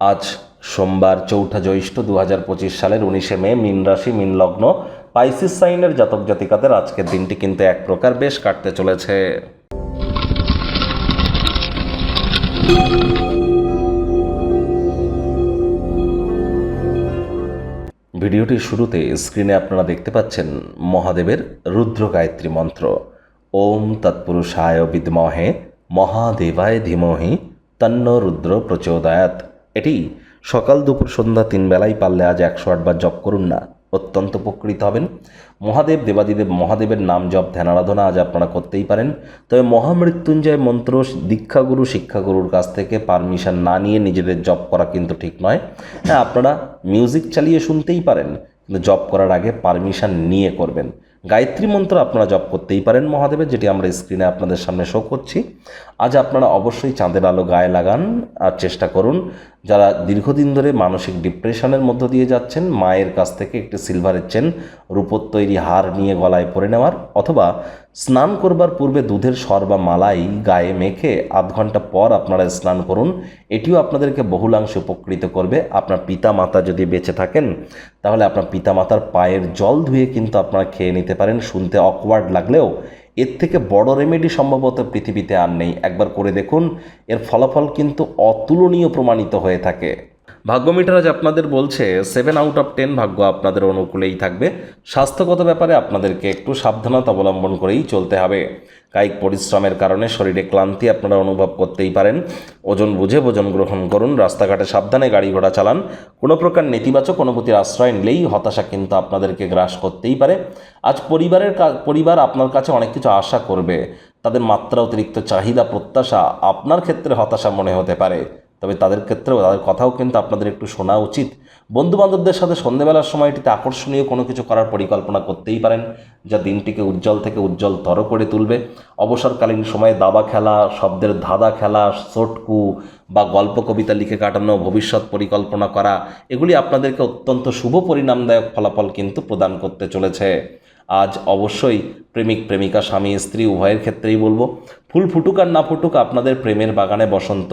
আজ সোমবার চৌঠা জ্যৈষ্ঠ দু হাজার পঁচিশ সালের উনিশে মে মিন রাশি, মিন লগ্ন পাইসিস সাইনের জাতক জাতিকাদের আজকের দিনটি কিন্তু এক প্রকার বেশ কাটতে চলেছে। ভিডিওটির শুরুতে স্ক্রিনে আপনারা দেখতে পাচ্ছেন মহাদেবের রুদ্র গায়ত্রী মন্ত্র। ওম তৎপুরুষায় বিদ্মহে, মহাদেবায় ধীমহি, তন্ন রুদ্র প্রচোদয়াত এটি সকাল দুপুর সন্ধ্যা তিন বেলায় পারলে আজ একশো আটবার জপ করুন না। অত্যন্ত উপকৃত হবেন। মহাদেব দেবাদিদেব মহাদেবের নাম জপ ধ্যান আরাধনা আজ আপনারা করতেই পারেন। তবে মহামৃত্যুঞ্জয় মন্ত্র দীক্ষাগুরু, শিক্ষাগুরুর কাছ থেকে পারমিশন না নিয়ে নিজেদের জপ করা কিন্তু ঠিক নয়। হ্যাঁ আপনারা মিউজিক চালিয়ে শুনতেই পারেন, কিন্তু জপ করার আগে পারমিশন নিয়ে করবেন। গায়ত্রী মন্ত্র আপনারা জপ করতেই পারেন মহাদেবের, যেটি আমরা স্ক্রিনে আপনাদের সামনে শো করছি। আজ আপনারা অবশ্যই চাঁদের আলো গায়ে লাগান আর চেষ্টা করুন যারা দীর্ঘদিন ধরে মানসিক ডিপ্রেশনের মধ্য দিয়ে যাচ্ছেন, মায়ের কাছ থেকে একটি সিলভারের চেন, রূপোর তৈরি হার নিয়ে গলায় পরে নেওয়ার অথবা স্নান করবার পূর্বে দুধের সর বা মালাই গায়ে মেখে আধ ঘণ্টা পর আপনারা স্নান করুন। এটিও আপনাদেরকে বহুলাংশে উপকৃত করবে। আপনার পিতা মাতা যদি বেঁচে থাকেন, তাহলে আপনার পিতা মাতার পায়ের জল ধুয়ে কিন্তু আপনারা খেয়ে নিতে পারেন। শুনতে অকওয়ার্ড লাগলেও এর থেকে বড় রেমেডি সম্ভবত পৃথিবীতে আর নেই। একবার করে দেখুন, এর ফলাফল কিন্তু অতুলনীয় প্রমাণিত হয়ে থাকে। ভাগ্য মিটার আজ আপনাদের বলছে সেভেন আউট অফ টেন ভাগ্য আপনাদের অনুকূলেই থাকবে। স্বাস্থ্যগত ব্যাপারে আপনাদেরকে একটু সাবধানতা অবলম্বন করেই চলতে হবে। কায়িক পরিশ্রমের কারণে শরীরে ক্লান্তি আপনারা অনুভব করতেই পারেন। ওজন বুঝে ভোজন গ্রহণ করুন, রাস্তাঘাটে সাবধানে গাড়ি ঘোড়া চালান। কোনো প্রকার নেতিবাচক অনুভূতির আশ্রয় নিলেই হতাশা কিন্তু আপনাদেরকে গ্রাস করতেই পারে। আজ পরিবারের পরিবার আপনার কাছে অনেক কিছু আশা করবে। তাদের মাত্রা অতিরিক্ত চাহিদা, প্রত্যাশা আপনার ক্ষেত্রে হতাশা মনে হতে পারে। তবে তাদের ক্ষেত্রেও, তাদের কথাও কিন্তু আপনাদের একটু শোনা উচিত। বন্ধু বান্ধবদের সাথে সন্ধেবেলার সময়টিতে আকর্ষণীয় কোনো কিছু করার পরিকল্পনা করতেই পারেন, যা দিনটিকে উজ্জ্বল থেকে উজ্জ্বলতর করে তুলবে। অবসরকালীন সময়ে দাবা খেলা, শব্দের ধাঁধা খেলা সোটকু বা গল্প, কবিতা লিখে কাটানো, ভবিষ্যৎ পরিকল্পনা করা, এগুলি আপনাদেরকে অত্যন্ত শুভ পরিণামদায়ক ফলাফল কিন্তু প্রদান করতে চলেছে। আজ অবশ্যই প্রেমিক, প্রেমিকা, স্বামী, স্ত্রী, উভয়ের ক্ষেত্রেই বলব, ফুল ফুটুক আর না ফুটুক আপনাদের প্রেমের বাগানে বসন্ত।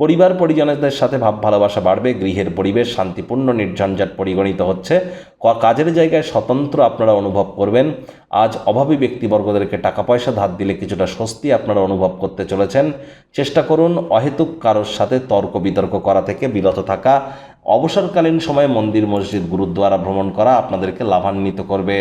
পরিবার পরিজনদের সাথে ভাব ভালোবাসা বাড়বে, গৃহের পরিবেশ শান্তিপূর্ণ, নির্ঝঞ্ঝাট পরিগণিত হচ্ছে। কাজের জায়গায় স্বতন্ত্র আপনারা অনুভব করবেন। আজ অভাবী ব্যক্তিবর্গদেরকে টাকা পয়সা ধার দিলে কিছুটা স্বস্তি আপনারা অনুভব করতে চলেছেন। চেষ্টা করুন অহেতুক কারোর সাথে তর্ক বিতর্ক করা থেকে বিরত থাকা। অবসরকালীন সময়ে মন্দির, মসজিদ, গুরুদ্বারা ভ্রমণ করা আপনাদেরকে লাভান্বিত করবে।